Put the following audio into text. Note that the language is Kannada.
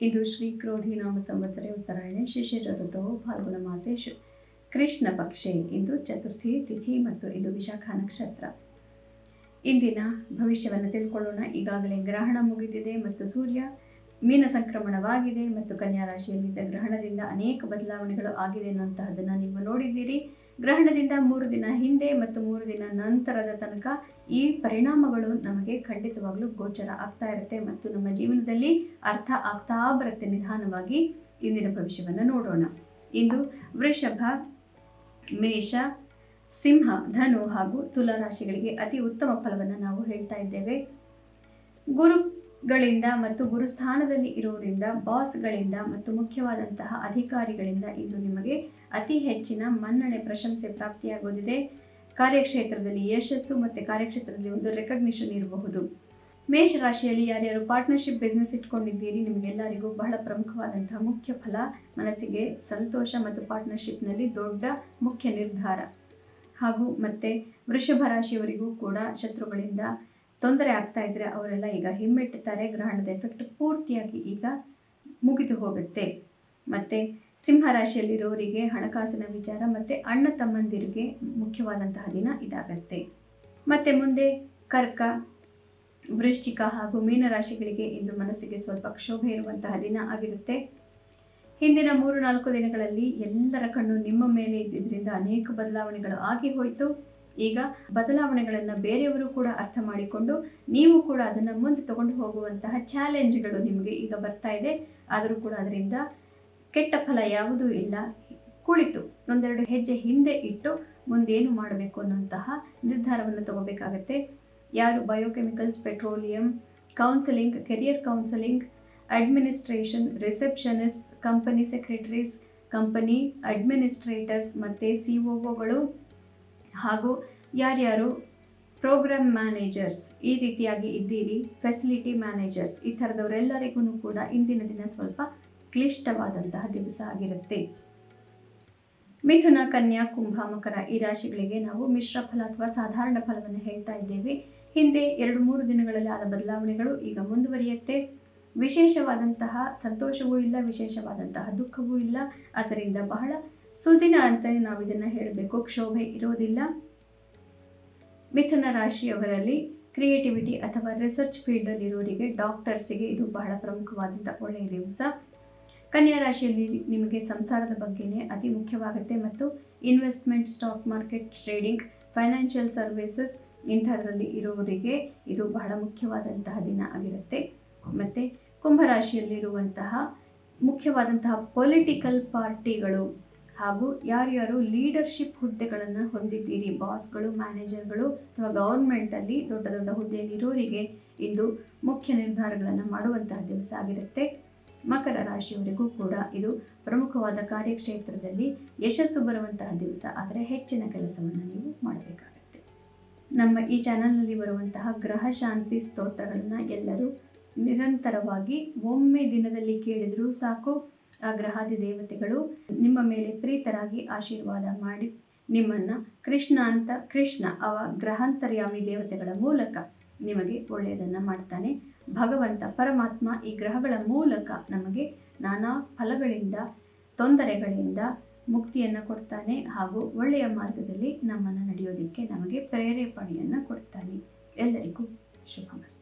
ಇಂದು ಶ್ರೀ ಕ್ರೋಧಿ ನಾಮ ಸಂವತ್ಸರೆ ಉತ್ತರಾಯಣೆ ಶಿಶಿರ ಋತುವು ಫಾಲ್ಗುಣ ಮಾಸೆ ಕೃಷ್ಣ ಪಕ್ಷೆ ಇಂದು ಚತುರ್ಥಿ ತಿಥಿ ಮತ್ತು ಇಂದು ವಿಶಾಖ ನಕ್ಷತ್ರ. ಇಂದಿನ ಭವಿಷ್ಯವನ್ನು ತಿಳ್ಕೊಳ್ಳೋಣ. ಈಗಾಗಲೇ ಗ್ರಹಣ ಮುಗಿದಿದೆ ಮತ್ತು ಸೂರ್ಯ ಮೀನ ಸಂಕ್ರಮಣವಾಗಿದೆ ಮತ್ತು ಕನ್ಯಾ ರಾಶಿಯಲ್ಲಿದ್ದ ಗ್ರಹಣದಿಂದ ಅನೇಕ ಬದಲಾವಣೆಗಳು ಆಗಿದೆ ಅನ್ನುವಂತಹದ್ದನ್ನು ನೀವು ನೋಡಿದ್ದೀರಿ. ಗ್ರಹಣದಿಂದ ಮೂರು ದಿನ ಹಿಂದೆ ಮತ್ತು ಮೂರು ದಿನ ನಂತರದ ತನಕ ಈ ಪರಿಣಾಮಗಳು ನಮಗೆ ಖಂಡಿತವಾಗಲೂ ಗೋಚರ ಆಗ್ತಾ ಇರುತ್ತೆ ಮತ್ತು ನಮ್ಮ ಜೀವನದಲ್ಲಿ ಅರ್ಥ ಆಗ್ತಾ ಬರುತ್ತೆ ನಿಧಾನವಾಗಿ ಇಂದಿನ ಭವಿಷ್ಯವನ್ನು ನೋಡೋಣ. ಇಂದು ವೃಷಭ, ಮೇಷ, ಸಿಂಹ, ಧನು ಹಾಗೂ ತುಲಾ ರಾಶಿಗಳಿಗೆ ಅತಿ ಉತ್ತಮ ಫಲವನ್ನು ನಾವು ಹೇಳ್ತಾ ಇದ್ದೇವೆ. ಗುರುಗಳಿಂದ ಮತ್ತು ಗುರುಸ್ಥಾನದಲ್ಲಿ ಇರುವುದರಿಂದ ಬಾಸ್ಗಳಿಂದ ಮತ್ತು ಮುಖ್ಯವಾದಂತಹ ಅಧಿಕಾರಿಗಳಿಂದ ಇಂದು ನಿಮಗೆ ಅತಿ ಹೆಚ್ಚಿನ ಮನ್ನಣೆ ಪ್ರಶಂಸೆ ಪ್ರಾಪ್ತಿಯಾಗುವುದಿದೆ ಕಾರ್ಯಕ್ಷೇತ್ರದಲ್ಲಿ ಯಶಸ್ಸು ಮತ್ತು ಕಾರ್ಯಕ್ಷೇತ್ರದಲ್ಲಿ ಒಂದು ರೆಕಗ್ನಿಷನ್ ಇರಬಹುದು. ಮೇಷರಾಶಿಯಲ್ಲಿ ಯಾರ್ಯಾರು ಪಾರ್ಟ್ನರ್ಶಿಪ್ ಬಿಸ್ನೆಸ್ ಇಟ್ಕೊಂಡಿದ್ದೀರಿ, ನಿಮಗೆಲ್ಲರಿಗೂ ಬಹಳ ಪ್ರಮುಖವಾದಂತಹ ಮುಖ್ಯ ಫಲ, ಮನಸ್ಸಿಗೆ ಸಂತೋಷ ಮತ್ತು ಪಾರ್ಟ್ನರ್ಶಿಪ್ನಲ್ಲಿ ದೊಡ್ಡ ಮುಖ್ಯ ನಿರ್ಧಾರ. ಹಾಗೂ ಮತ್ತು ವೃಷಭ ರಾಶಿಯವರಿಗೂ ಕೂಡ ಶತ್ರುಗಳಿಂದ ತೊಂದರೆ ಆಗ್ತಾ ಇದ್ದರೆ ಅವರೆಲ್ಲ ಈಗ ಹಿಮ್ಮೆಟ್ಟುತ್ತಾರೆ ಗ್ರಹಣದ ಎಫೆಕ್ಟ್ ಪೂರ್ತಿಯಾಗಿ ಈಗ ಮುಗಿದು ಹೋಗುತ್ತೆ. ಮತ್ತು ಸಿಂಹ ರಾಶಿಯಲ್ಲಿರೋರಿಗೆ ಹಣಕಾಸಿನ ವಿಚಾರ, ಮತ್ತು ಅಣ್ಣ ತಮ್ಮಂದಿರಿಗೆ ಮುಖ್ಯವಾದಂತಹ ದಿನ ಇದಾಗತ್ತೆ. ಮತ್ತು ಮುಂದೆ ಕರ್ಕ, ವೃಶ್ಚಿಕ ಹಾಗೂ ಮೀನರಾಶಿಗಳಿಗೆ ಇಂದು ಮನಸ್ಸಿಗೆ ಸ್ವಲ್ಪ ಕ್ಷೋಭೆ ಇರುವಂತಹ ದಿನ ಆಗಿರುತ್ತೆ. ಹಿಂದಿನ ಮೂರು ನಾಲ್ಕು ದಿನಗಳಲ್ಲಿ ಎಲ್ಲರ ಕಣ್ಣು ನಿಮ್ಮ ಮೇಲೆ ಇದ್ದಿದ್ದರಿಂದ ಅನೇಕ ಬದಲಾವಣೆಗಳು ಆಗಿ ಹೋಯಿತು. ಈಗ ಬದಲಾವಣೆಗಳನ್ನು ಬೇರೆಯವರು ಕೂಡ ಅರ್ಥ ಮಾಡಿಕೊಂಡು ನೀವು ಕೂಡ ಅದನ್ನು ಮುಂದೆ ತಗೊಂಡು ಹೋಗುವಂತಹ ಚಾಲೆಂಜ್ಗಳು ನಿಮಗೆ ಈಗ ಬರ್ತಾ ಇದೆ. ಆದರೂ ಕೂಡ ಅದರಿಂದ ಕೆಟ್ಟ ಫಲ ಯಾವುದೂ ಇಲ್ಲ. ಕುಳಿತು ಒಂದೆರಡು ಹೆಜ್ಜೆ ಹಿಂದೆ ಇಟ್ಟು ಮುಂದೇನು ಮಾಡಬೇಕು ಅನ್ನುವಂತಹ ನಿರ್ಧಾರವನ್ನು ತಗೋಬೇಕಾಗತ್ತೆ. ಯಾರು biochemicals petroleum counselling career counselling administration receptionist company secretaries company administrators ಮತ್ತು ಸಿ ಒಗಳು ಹಾಗೂ ಯಾರ್ಯಾರು ಪ್ರೋಗ್ರಾಮ್ ಮ್ಯಾನೇಜರ್ಸ್ ಈ ರೀತಿಯಾಗಿ ಇದ್ದೀರಿ ಫೆಸಿಲಿಟಿ ಮ್ಯಾನೇಜರ್ಸ್ ಈ ಥರದವರೆಲ್ಲರಿಗೂ ಕೂಡ ಇಂದಿನ ದಿನ ಸ್ವಲ್ಪ ಕ್ಲಿಷ್ಟವಾದಂತಹ ದಿವಸ ಆಗಿರುತ್ತೆ. ಮಿಥುನ, ಕನ್ಯಾ, ಕುಂಭ, ಮಕರ ಈ ರಾಶಿಗಳಿಗೆ ನಾವು ಮಿಶ್ರ ಫಲ ಅಥವಾ ಸಾಧಾರಣ ಫಲವನ್ನು ಹೇಳ್ತಾ ಇದ್ದೇವೆ. ಹಿಂದೆ ಎರಡು ಮೂರು ದಿನಗಳಲ್ಲಿ ಆದ ಬದಲಾವಣೆಗಳು ಈಗ ಮುಂದುವರಿಯುತ್ತೆ. ವಿಶೇಷವಾದಂತಹ ಸಂತೋಷವೂ ಇಲ್ಲ, ವಿಶೇಷವಾದಂತಹ ದುಃಖವೂ ಇಲ್ಲ. ಅದರಿಂದ ಬಹಳ ಸುದಿನ ಅಂತಲೇ ನಾವು ಇದನ್ನು ಹೇಳಬೇಕು. ಕ್ಷೋಭೆ ಇರೋದಿಲ್ಲ. ಮಿಥುನ ರಾಶಿಯವರಲ್ಲಿ ಕ್ರಿಯೇಟಿವಿಟಿ ಅಥವಾ ರಿಸರ್ಚ್ ಫೀಲ್ಡಲ್ಲಿರೋರಿಗೆ ಡಾಕ್ಟರ್ಸಿಗೆ ಇದು ಬಹಳ ಪ್ರಮುಖವಾದಂಥ ಒಳ್ಳೆಯ ದಿವಸ. ಕನ್ಯಾ ರಾಶಿಯಲ್ಲಿ ನಿಮಗೆ ಸಂಸಾರದ ಬಗ್ಗೆನೇ ಅತಿ ಮುಖ್ಯವಾಗುತ್ತೆ ಮತ್ತು investment stock market trading financial services ಇಂಥದ್ರಲ್ಲಿ ಇರೋರಿಗೆ ಇದು ಬಹಳ ಮುಖ್ಯವಾದಂತಹ ದಿನ ಆಗಿರುತ್ತೆ. ಮತ್ತು ಕುಂಭರಾಶಿಯಲ್ಲಿರುವಂತಹ ಮುಖ್ಯವಾದಂತಹ ಪೊಲಿಟಿಕಲ್ ಪಾರ್ಟಿಗಳು ಹಾಗೂ ಯಾರ್ಯಾರು ಲೀಡರ್ಶಿಪ್ ಹುದ್ದೆಗಳನ್ನು ಹೊಂದಿದ್ದೀರಿ ಬಾಸ್ಗಳು ಮ್ಯಾನೇಜರ್ಗಳು ಅಥವಾ ಗೌರ್ಮೆಂಟಲ್ಲಿ ದೊಡ್ಡ ದೊಡ್ಡ ಹುದ್ದೆಯಲ್ಲಿ ಇರೋರಿಗೆ ಇಂದು ಮುಖ್ಯ ನಿರ್ಧಾರಗಳನ್ನು ಮಾಡುವಂತಹ ದಿವಸ ಆಗಿರುತ್ತೆ. ಮಕರ ರಾಶಿಯವರಿಗೂ ಕೂಡ ಇದು ಪ್ರಮುಖವಾದ ಕಾರ್ಯಕ್ಷೇತ್ರದಲ್ಲಿ ಯಶಸ್ಸು ಬರುವಂತಹ ದಿವಸ, ಆದರೆ ಹೆಚ್ಚಿನ ಕೆಲಸವನ್ನು ನೀವು ಮಾಡಬೇಕಾಗುತ್ತೆ. ನಮ್ಮ ಈ ಚಾನಲ್ನಲ್ಲಿ ಬರುವಂತಹ ಗ್ರಹ ಶಾಂತಿ ಸ್ತೋತ್ರಗಳನ್ನು ಎಲ್ಲರೂ ನಿರಂತರವಾಗಿ ಒಮ್ಮೆ ದಿನದಲ್ಲಿ ಕೇಳಿದರೂ ಸಾಕು. ಆ ಗ್ರಹಾದಿ ದೇವತೆಗಳು ನಿಮ್ಮ ಮೇಲೆ ಪ್ರೀತರಾಗಿ ಆಶೀರ್ವಾದ ಮಾಡಿ ನಿಮ್ಮನ್ನು ಕೃಷ್ಣ ಅಂತ ಕೃಷ್ಣ ಅವ ಗ್ರಹಾಂತರ್ಯಾಮಿ ದೇವತೆಗಳ ಮೂಲಕ ನಿಮಗೆ ಒಳ್ಳೆಯದನ್ನು ಮಾಡ್ತಾನೆ. ಭಗವಂತ, ಪರಮಾತ್ಮ ಈ ಗ್ರಹಗಳ ಮೂಲಕ ನಮಗೆ ನಾನಾ ಫಲಗಳಿಂದ, ತೊಂದರೆಗಳಿಂದ ಮುಕ್ತಿಯನ್ನು ಕೊಡ್ತಾನೆ ಹಾಗೂ ಒಳ್ಳೆಯ ಮಾರ್ಗದಲ್ಲಿ ನಮ್ಮನ್ನು ನಡೆಯೋದಕ್ಕೆ ನಮಗೆ ಪ್ರೇರೇಪಣೆಯನ್ನು ಕೊಡ್ತಾನೆ. ಎಲ್ಲರಿಗೂ ಶುಭಮಸ್ತು.